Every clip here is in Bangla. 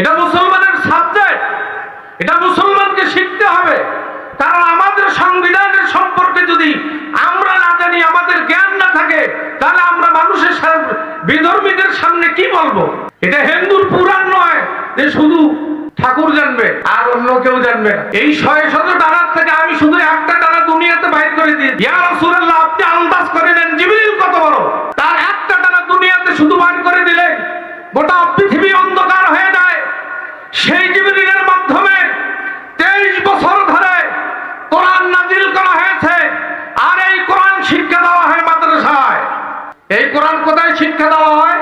এটা মুসলমানের সাবজেক্ট এটা মুসলমানকে শিখতে হবে। তারা আমাদের সংবিধানের সম্পর্কে যদি আমরা না জানি, আমাদের জ্ঞান না থাকে, তাহলে আমরা মানুষের বিধর্মীদের সামনে কি বলব? এটা হিন্দুর পুরাণ নয় যে শুধু ঠাকুর জানবে, আর অন্য কেউ জানবে না। এই ছয় শত ডানার থেকে আমি শুধু একটা ডানা দুনিয়াতে বাইর করে দিই ইয়া রাসূলুল্লাহ, আপনি আন্দাজ করে নেন, জিবরিল কত বড়? তার একটা ডানা দুনিয়াতে শুধু বাইর করে দিলে গোটা পৃথিবী অন্ধকার হয়ে যায় সেই জিবরিলের মাধ্যমে তেইশ বছর ধরে কোরআন নাজিল করা হয়েছে, আর এই কোরআন শিক্ষা দেওয়া হয় মাদ্রাসায়। এই কোরআন কোথায় শিক্ষা দেওয়া হয়?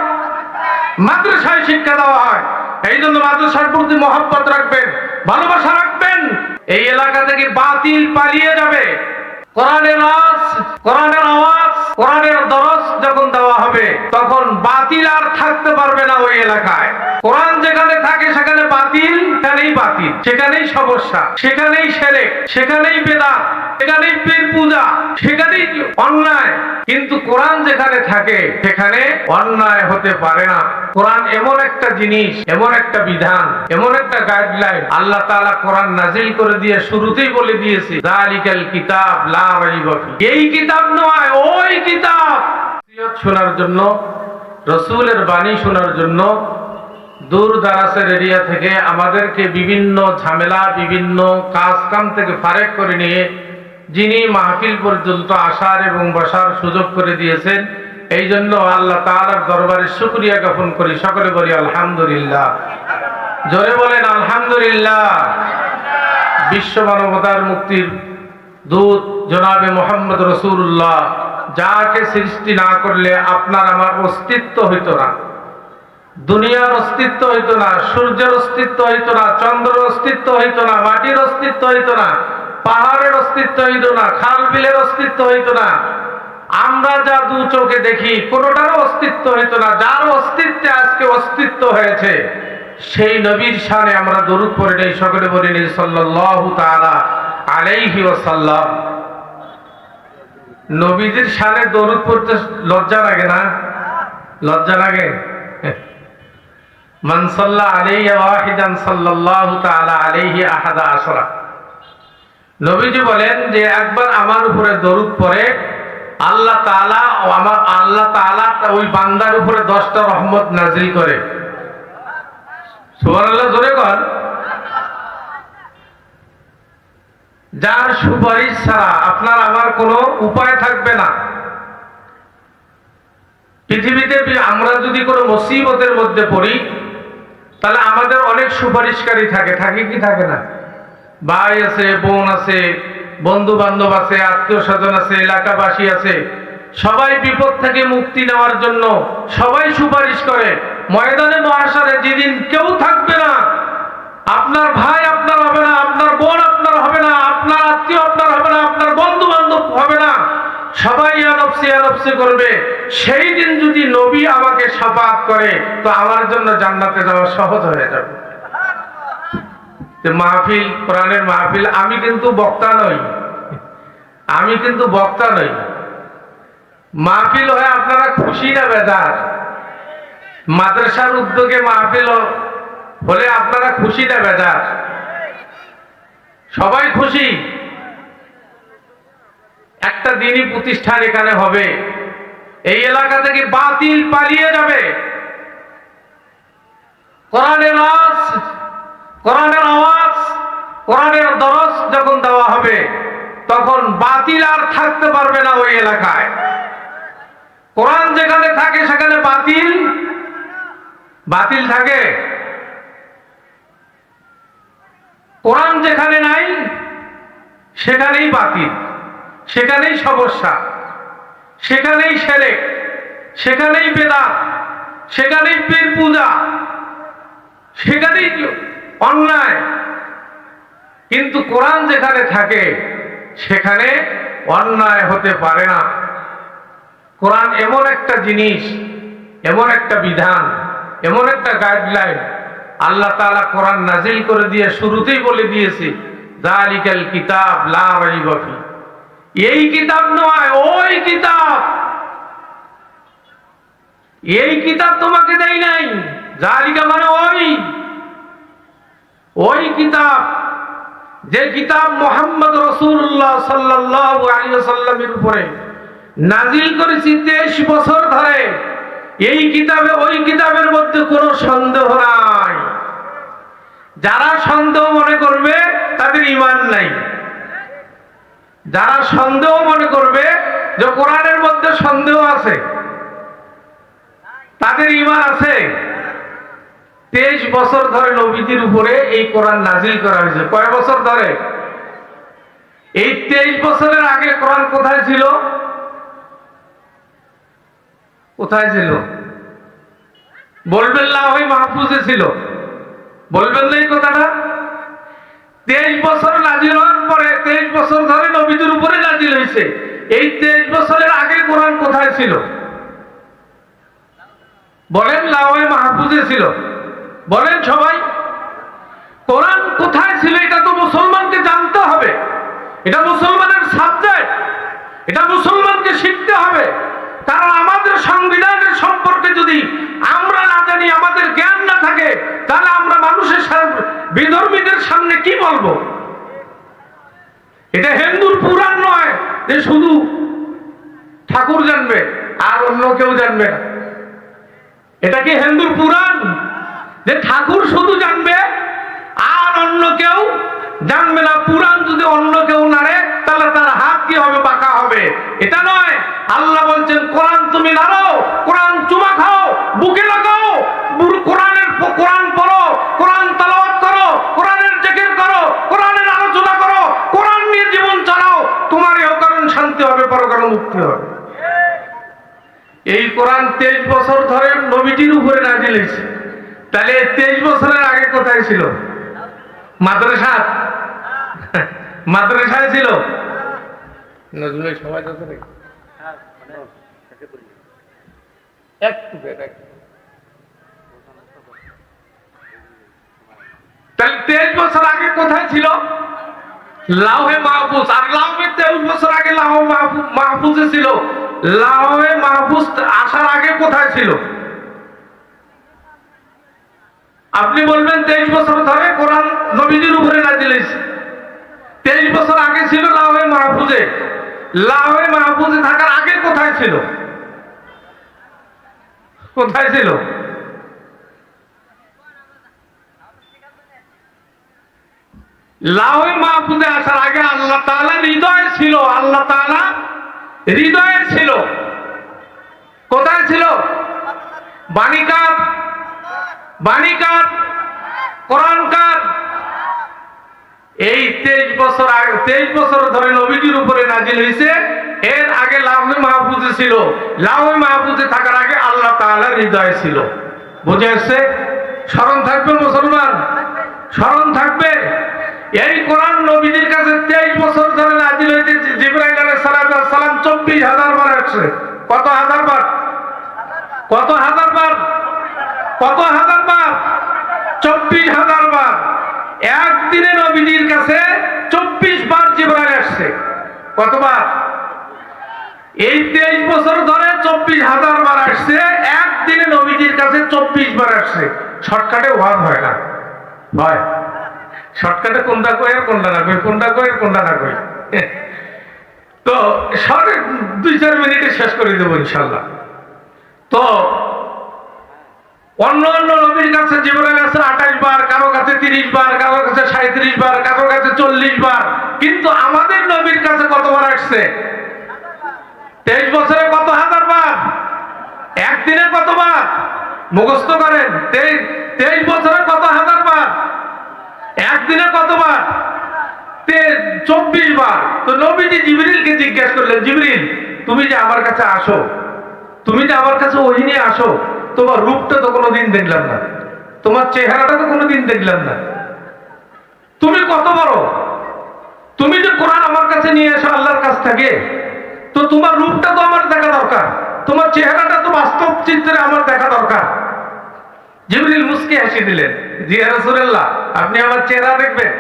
মাদ্রাসায় শিক্ষা দেওয়া হয়। এই জন্য মাদ্রাসার প্রতি মহব্বত রাখবেন, ভালোবাসা রাখবেন। এই এলাকা থেকে বাতিল পালিয়ে যাবে। কোরআনের আওয়াজ কোরআনের আওয়াজ, কোরআনের দরস যখন দেওয়া হবে, তখন বাতিল আর থাকতে পারবে না ওই এলাকায়। কোরআন যেখানে থাকে সেখানে বাতিল, সেখানেই বাতিল, সেখানেই সমস্যা, সেখানেই সেরে, সেখানেই বেদাত, সেখানেই পীর পূজা, সেখানেই অন্যায়। কিন্তু কোরআন যেখানে থাকে, সেখানে অন্যায় হতে পারে না। কোরআন এমন একটা জিনিস, এমন একটা বিধান, এমন একটা গাইডলাইন আল্লাহ তাআলা কোরআন নাজিল করে দিয়ে শুরুতেই বলে দিয়েছে জালিকাল কিতাব লা এই কিতাব নয়, ওই কিতাব। শোনার জন্য, রসুলের বাণী শোনার জন্য দূর দারাসের এরিয়া থেকে আমাদেরকে বিভিন্ন ঝামেলা, বিভিন্ন কাজ কাম থেকে ফারেক করে নিয়ে যিনি মাহফিল পর্যন্ত আসার এবং বসার সুযোগ করে দিয়েছেন এই জন্য আল্লাহ তাআলার দরবারে শুকরিয়া জ্ঞাপন করি। সকলে বলি আলহামদুলিল্লাহ। জোরে বলেন আলহামদুলিল্লাহ। বিশ্ব মানবতার মুক্তির দূত জনাবে মোহাম্মদ রসুল্লাহ যাকে সৃষ্টি না করলে আপনার আমার অস্তিত্ব হইত না। দুনিয়ার অস্তিত্ব হইত না, সূর্যের অস্তিত্ব হইত না, চন্দ্রের অস্তিত্ব হইত না, মাটির অস্তিত্ব হইত না, পাহাড়ের অস্তিত্ব হইতো না, খাল বিলের অস্তিত্ব হইত না। আমরা যা দু চোখে দেখি, কোনোটারও অস্তিত্ব হইতো না। যার অস্তিত্বে আজকে অস্তিত্ব হয়েছে, সেই নবীর শানে আমরা দরুদ পড়ে নেই। সকলে বলে নেই, সাল্লাল্লাহু তাআলা আলাইহি ওয়াসাল্লাম। নবীদের শানে দরুদ পড়তে লজ্জা লাগে না? লজ্জা লাগে? মান সাল্লা আলাইহি ওয়াহিদান, সাল্লাল্লাহু তাআলা আলাইহি আহাদা আশরা নবীজি বলেন যে, একবার আমার উপরে দরুদ পড়ে আল্লাহ তাআলা ও আমার আল্লাহ তাআলা ওই বান্দার উপরে দশটা রহমত নাজিল করে। সুবহানাল্লাহ, জোরে কর যার সুপারিশ ছাড়া আপনার আমার কোনো উপায় থাকবে না। পৃথিবীতে আমরা যদি কোনো মুসিবতের মধ্যে পড়ি, তাহলে আমাদের অনেক সুপারিশকারী থাকে। থাকে কি থাকে না? ভাই আছে, বোন আছে বন্ধু বান্ধব আছে আত্মীয় স্বজন আছে, এলাকাবাসী আছে, সবাই বিপদ থেকে মুক্তি নেওয়ার জন্য সবাই সুপারিশ করে। ময়দানে মহাসারে যেদিন কেউ থাকবে না, আপনার ভাই আপনার হবে না, আপনার বোন আপনার হবে না, আপনার আত্মীয় আপনার হবে না, আপনার বন্ধু বান্ধব হবে না, সবাই আনপসি আনপসি করবে। সেই দিন যদি নবী আমাকে সাফাত করে, তো আমার জন্য জান্নাতে যাওয়া সহজ হয়ে যাবে। মাহফিল, কোরআনের মাহফিল, আমি কিন্তু বক্তা নই। আমি কিন্তু বক্তা নই। মাহফিল হয়ে আপনারা খুশি না বেদার মাদ্রাসার উদ্যোগে মাহফিল হলে আপনারা খুশি না বেদার সবাই খুশি? একটা দিনই প্রতিষ্ঠান এখানে হবে। এই এলাকা থেকে বাতিল পালিয়ে যাবে। কোরআনের কোরআনের আওয়াজ, কোরআনের দরস যখন দেওয়া হবে, তখন বাতিল আর থাকতে পারবে না ওই এলাকায়। কোরআন যেখানে থাকে, সেখানে বাতিল। বাতিল থাকে। কোরআন যেখানে নাই, সেখানেই বাতিল, সেখানেই সমস্যা, সেখানেই সেরে সেখানেই বেদাত, সেখানেই পীর পূজা সেখানেই অন্যায়। কিন্তু কোরআন যেখানে থাকে, সেখানে অন্যায় হতে পারে না। কোরআন এমন একটা জিনিস, এমন একটা বিধান, এমন একটা গাইডলাইন আল্লাহ তাআলা কোরআন নাজিল করে দিয়ে শুরুতেই বলে দিয়েছে জালিকাল কিতাব লা রাইবা ফি। এই কিতাব নয়, ওই কিতাব। এই কিতাব তোমাকে দেয় নাই। জালিকা মানে ওই ওই কিতাব, যে কিতাব মোহাম্মদ রসুল্লাহ সাল্লাহ আলিয়াল্লামের উপরে নাজিল করেছি তেইশ বছর ধরে, এই কিতাবে ওই কিতাবের মধ্যে কোনো সন্দেহ নাই। যারা সন্দেহ মনে করবে, তাদের ইমান নাই। যারা সন্দেহ মনে করবে যে কোরআনের মধ্যে সন্দেহ আছে, তাদের ইমান আছে। তেইশ বছর ধরে নবীজির উপরে এই কোরআন নাজিল করা হয়েছে। কয় বছর ধরে? এই তেইশ বছরের আগে কোরআন কোথায় ছিল? কোথায় ছিল? বলবেন ওই মাহফুজে ছিল। বলবেন না এই কথাটা? তেইশ বছর নাজিল হওয়ার পরে, তেইশ বছর ধরে নবীদের উপরে নাজিল হয়েছে। এই তেইশ বছরের আগে কোরআন কোথায় ছিল? বলেন লাওয়াই মাহফুজে ছিল। বলেন সবাই, কোরআন কোথায় ছিল এটা তো মুসলমানকে জানতে হবে। এটা মুসলমানের সাবজেক্ট এটা মুসলমানকে শিখতে হবে। কারণ আমাদের সংবিধানের সম্পর্কে যদি আমরা না জানি, আমাদের জ্ঞান না থাকে, তাহলে আমরা মানুষের বিধর্মীদের সামনে কি বলব? এটা হিন্দুর পুরাণ নয় যে শুধু ঠাকুর জানবে, আর অন্য কেউ জানবে না। এটা কি হিন্দুর পুরাণ? যে ঠাকুর শুধু জানবে আর অন্য কেউ জানবে না, পুরাণ যদি অন্য কেউ নাড়ে, তাহলে তার হাত কি হবে, বাঁকা হবে? এটা নয়। আল্লাহ বলছেন, কোরআন তুমি নাড়ো, কোরআন চুমা খাও, বুকে লাগাও কোরআনের কোরআন পড়ো, কোরআন তালাওয়াত করো, কোরআনের জেকের করো, কোরআনের আলোচনা করো, কোরআন নিয়ে জীবন চালাও। তোমার এও কারণ শান্তি হবে পরকারণ মুক্তি হবে। এই কোরআন তেইশ বছর ধরে নবীটির উপরে নাজিল হয়েছে। তাহলে তেইশ বছরের আগে কোথায় ছিল? মাদ্রাসা? মাদ্রাসায় ছিল? নজরুলের। একটু তাহলে তেইশ বছর আগে কোথায় ছিল? লাউহে মাহফুজ। আর লাউহে তেইশ বছর আগে মাহফু- মাহফুজে ছিল। লাউহে মাহফুজ আসার আগে কোথায় ছিল? আপনি বলবেন তেইশ বছর ধরে কোরআন নবীজির উপরে নাজিল হয়েছে। তেইশ বছর আগে ছিল লাউহে মাহফুজে। লাউহে মাহফুজে থাকার আগে কোথায় ছিল? কোথায় ছিল? লাউহে মাহফুজে আসার আগে আল্লাহ তাআলা হৃদয়ে ছিল, আল্লাহ তাআলা হৃদয়ে ছিল। কোথায় ছিল? বাণিকার বাণিকার কোরআনকার এই তেইশ বছর আগে, তেইশ বছর ধরে নবীজির উপরে নাজিল হয়েছে এর আগে লাউহে মাহফুজে ছিল। লাউহে মাহফুজে থাকার আগে আল্লাহ তাআলার হৃদয়ে ছিল। বুঝে এসছে স্মরণ থাকবে মুসলমান? স্মরণ থাকবে? এই কোরআন নবীজির কাছে তেইশ বছর ধরে নাজিল হয়েছে জিব্রাইল আলাইহিস সালাম চব্বিশ হাজার বার আসছে। কত হাজার বার? কত হাজার বার? কত হাজার বার? চব্বিশ হাজার বার। একদিনে নবীজির কাছে চব্বিশ বার জিব্রাইল আসছে। কতবার? এই তেইশ বছর ধরে চব্বিশ হাজার বার আসছে, একদিনে নবীজির কাছে চব্বিশ বার আসছে। শর্টকাটে ওয়াজ হয় না। হয়। শর্টকাটে কোনটা কই আর কোনটা না কই? কোনটা কই আর কোনটা না কই? তো শর্টে দুই চার মিনিটে শেষ করে দেবো ইনশাল্লাহ। তো অন্য অন্য নবীর কাছে জীবনের কাছে আঠাশ বার, কারও কাছে তিরিশ বার, কারও কাছে সাঁত্রিশ বার, কারও কাছে চল্লিশ বার। কিন্তু আমাদের নবীর কাছে কতবার আসছে? তেইশ বছরে কত হাজার বার? একদিনে কতবার? মুখস্থ করেন তেইশ বছরে কত হাজার বার? একদিনে কতবার? চব্বিশ বার। তো নবীজি জিবরিলকে জিজ্ঞেস করলেন, জিবরিল, তুমি যে আমার কাছে আসো, তুমি যে আমার কাছে ওই নিয়ে আসো তোমার রূপটা তো কোনোদিন দেখলাম না। তোমার চেহারাটা তো কোনোদিন দেখলাম না। তুমি কত বড়? তুমি যে কোরআন আমার কাছে নিয়ে এসো, আল্লাহর কাছ থেকে, তো তোমার রূপটা তো আমার দেখা দরকার। তোমার চেহারাটা তো বাস্তব চিত্রে আমার দেখা দরকার। জিবরিল মুসকে হাসি দিলেন জি রাসূলুল্লাহ, আপনি আমার চেহারা দেখবেন।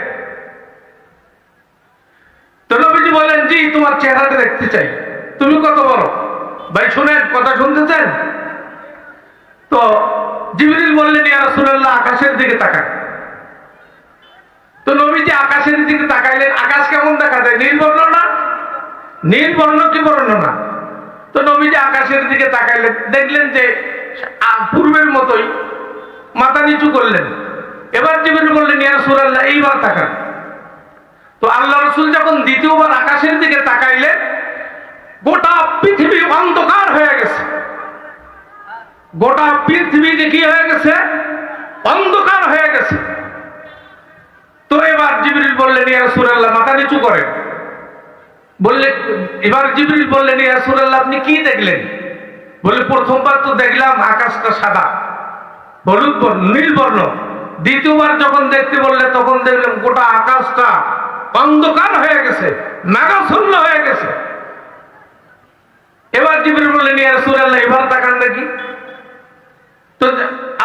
তো নবীজি বলেন, জি, তোমার চেহারাটা দেখতে চাই। তুমি কত বড়? ভাই, শুনেন, কথা শুনতেছেন তো জিবরিল বললেন, ইয়া রাসূলুল্লাহ, আকাশের দিকে তাকান। তো নবীজি আকাশের দিকে তাকাইলেন। আকাশ কেমন দেখা যায়? নীল বর্ণ না? নীল বর্ণ কি বর্ণ না? তো নবীজি আকাশের দিকে তাকাইলেন। দেখলেন যে পূর্বের মতোই মাথা নিচু করলেন। এবার জিবির বললেন, ইয়া রাসূলুল্লাহ, এইবার তাকান। তো আল্লাহ রসুল যখন দ্বিতীয়বার আকাশের দিকে তাকাইলেন গোটা পৃথিবীতে কি হয়ে গেছে, অন্ধকার হয়ে গেছে। তো এবার জিবরিল বললেন, ইয়া রাসূলুল্লাহ, মাথা নিচু করেন। বললে এবার জিবরিল বললেন, ইয়া রাসূলুল্লাহ, আপনি কি দেখলেন? বলে প্রথমবার তো দেখলাম আকাশটা সাদা হলুদ বর্ণ নীল বর্ণ দ্বিতীয়বার যখন দেখতে বললে, তখন দেখলাম গোটা আকাশটা অন্ধকার হয়ে গেছে মেঘাশূন্য হয়ে গেছে। এবার জিবরিল বললেন, ইয়া রাসূলুল্লাহ, এবার তাকান নাকি তো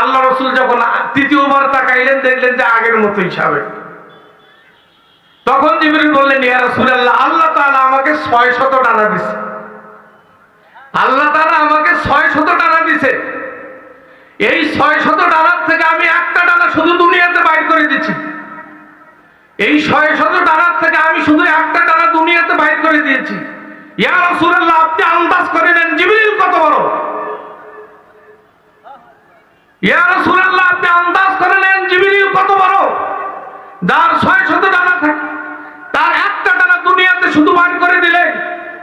আল্লাহ রসুল যখন তৃতীয়বার তাকাইলেন, দেখলেন যে আগের মতোই স্বাভাবিক তখন জিবরিল বললেন, ইয়া রাসূলুল্লাহ, আল্লাহ তাআলা আমাকে ছয় শত ডানা দিছে। আল্লাহ তাআলা আমাকে ছয় শত ডানা দিছে। এই ছয় শত ডানার থেকে আমি একটা ডানা শুধু দুনিয়াতে বাইর করে দিচ্ছি। এই ছয় শত ডানার থেকে আমি শুধু একটা ডানা দুনিয়াতে বাইর করে দিয়েছি। ইয়া রাসূলুল্লাহ, আপনি আন্দাজ করে নেন, জিবরিল কত বড়? ইয়া রাসূলুল্লাহ, আপনি আন্দাজ করে নেন জিবরিল কত বড়? যার ছয় শত ডানা থাকে। তার একটা ডানা দুনিয়াতে শুধু বার করে দিলে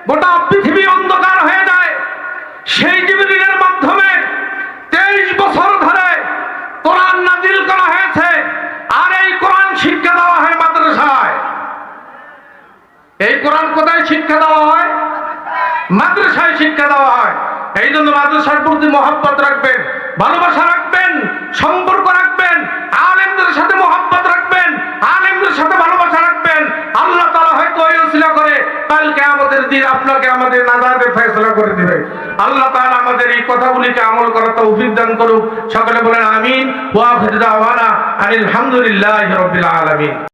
গোটা পৃথিবী অন্ধকার হয়ে যায়। সেই জিবরিলের মাধ্যমে তেইশ বছর ধরে কোরআন নাজিল করা হয়েছে আর এই কোরআন শিক্ষা দেওয়া হয় মাদ্রাসায়। এই কোরআন কোথায় শিক্ষা দেওয়া হয়? মাদ্রাসায় শিক্ষা দেওয়া হয়। এই জন্য মাদ্রাসার প্রতি মহাব্বত রাখবেন, ভালোবাসা রাখবেন, সম্পর্ক রাখবেন, আলেমদের সাথে মহাব্বত রাখবেন, আলেমদের সাথে ভালোবাসা রাখবেন। আল্লাহ তালা হয়তো ওই করে কালকে আমাদের দিন আপনাকে আমাদের নাজাতে ফেসলা করে দিবে। আল্লাহ তাআলা আমাদের এই কথাগুলিকে আমল করার তৌফিক দান করুক। সকলে বলেন আমিন। ওয়া ফিরদাওয়ানা আনিল হামদুলিল্লাহি রাব্বিল আলামিন।